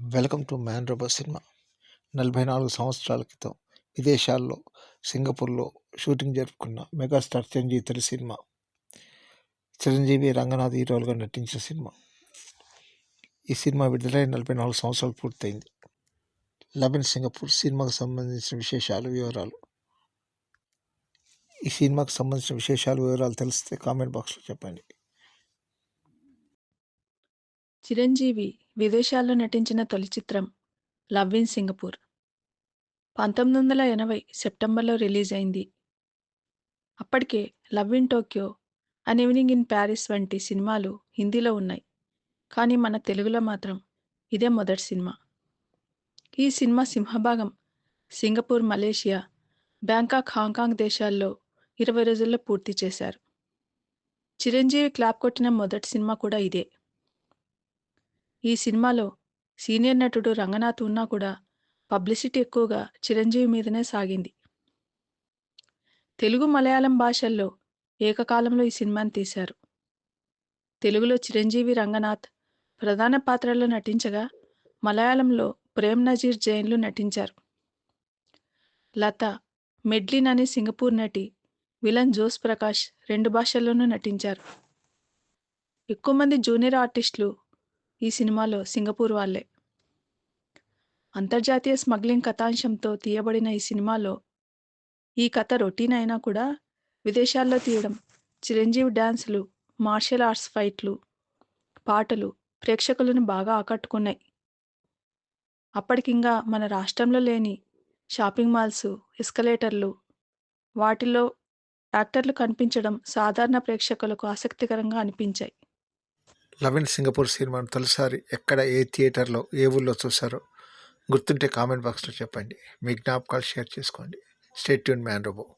Welcome to man robo cinema. నలభై నాలుగు సంవత్సరాల క్రితం విదేశాల్లో సింగపూర్లో షూటింగ్ జరుపుకున్న మెగాస్టార్ చిరంజీవి తొలి సినిమా. చిరంజీవి రంగనాథ్ హీరోలుగా నటించిన సినిమా. ఈ సినిమా విడుదలై నలభై నాలుగు సంవత్సరాలు పూర్తయింది. లవ్ ఇన్ సింగపూర్ సినిమాకు సంబంధించిన విశేషాలు వివరాలు. ఈ సినిమాకు సంబంధించిన విశేషాలు వివరాలు తెలిస్తే కామెంట్ బాక్స్లో చెప్పండి. చిరంజీవి విదేశాల్లో నటించిన తొలి చిత్రం లవ్ ఇన్ సింగపూర్. పంతొమ్మిది వందల ఎనభై సెప్టెంబర్లో రిలీజ్ అయింది. అప్పటికే love in Tokyo an evening in Paris వంటి సినిమాలు హిందీలో ఉన్నాయి. కానీ మన తెలుగులో మాత్రం ఇదే మొదటి సినిమా. ఈ cinema సింహభాగం Singapore Malaysia Bangkok Hong Kong దేశాల్లో ఇరవై రోజుల్లో పూర్తి చేశారు. చిరంజీవి క్లాప్ కొట్టిన మొదటి సినిమా కూడా ఇదే. ఈ సినిమాలో సీనియర్ నటుడు రంగనాథ్ ఉన్నా కూడా పబ్లిసిటీ ఎక్కువగా చిరంజీవి మీదనే సాగింది. తెలుగు మలయాళం భాషల్లో ఏకకాలంలో ఈ సినిమాని తీశారు. తెలుగులో చిరంజీవి రంగనాథ్ ప్రధాన పాత్రల్లో నటించగా మలయాళంలో ప్రేమ్ నజీర్ జైన్లు నటించారు. లత మెడ్లిన్ అనే సింగపూర్ నటి విలన్ జోస్ ప్రకాష్ రెండు భాషల్లోనూ నటించారు. ఎక్కువ మంది జూనియర్ ఆర్టిస్టులు ఈ సినిమాలో సింగపూర్ వాళ్ళే. అంతర్జాతీయ స్మగ్లింగ్ కథాంశంతో తీయబడిన ఈ సినిమాలో ఈ కథ రొటీన్ అయినా కూడా విదేశాల్లో తీయడం చిరంజీవి డ్యాన్సులు మార్షల్ ఆర్ట్స్ ఫైట్లు పాటలు ప్రేక్షకులను బాగా ఆకట్టుకున్నాయి. అప్పటికింగా మన రాష్ట్రంలో లేని షాపింగ్ మాల్స్ ఎస్కలేటర్లు వాటిలో యాక్టర్లు కనిపించడం సాధారణ ప్రేక్షకులకు ఆసక్తికరంగా అనిపించాయి. లవ్ ఇన్ సింగపూర్ సినిమాను తొలిసారి ఎక్కడ ఏ థియేటర్లో ఏ ఊళ్ళో చూసారో గుర్తుంటే కామెంట్ బాక్స్లో చెప్పండి. మీ జ్ఞాపకాలు షేర్ చేసుకోండి. Stay tuned man robo.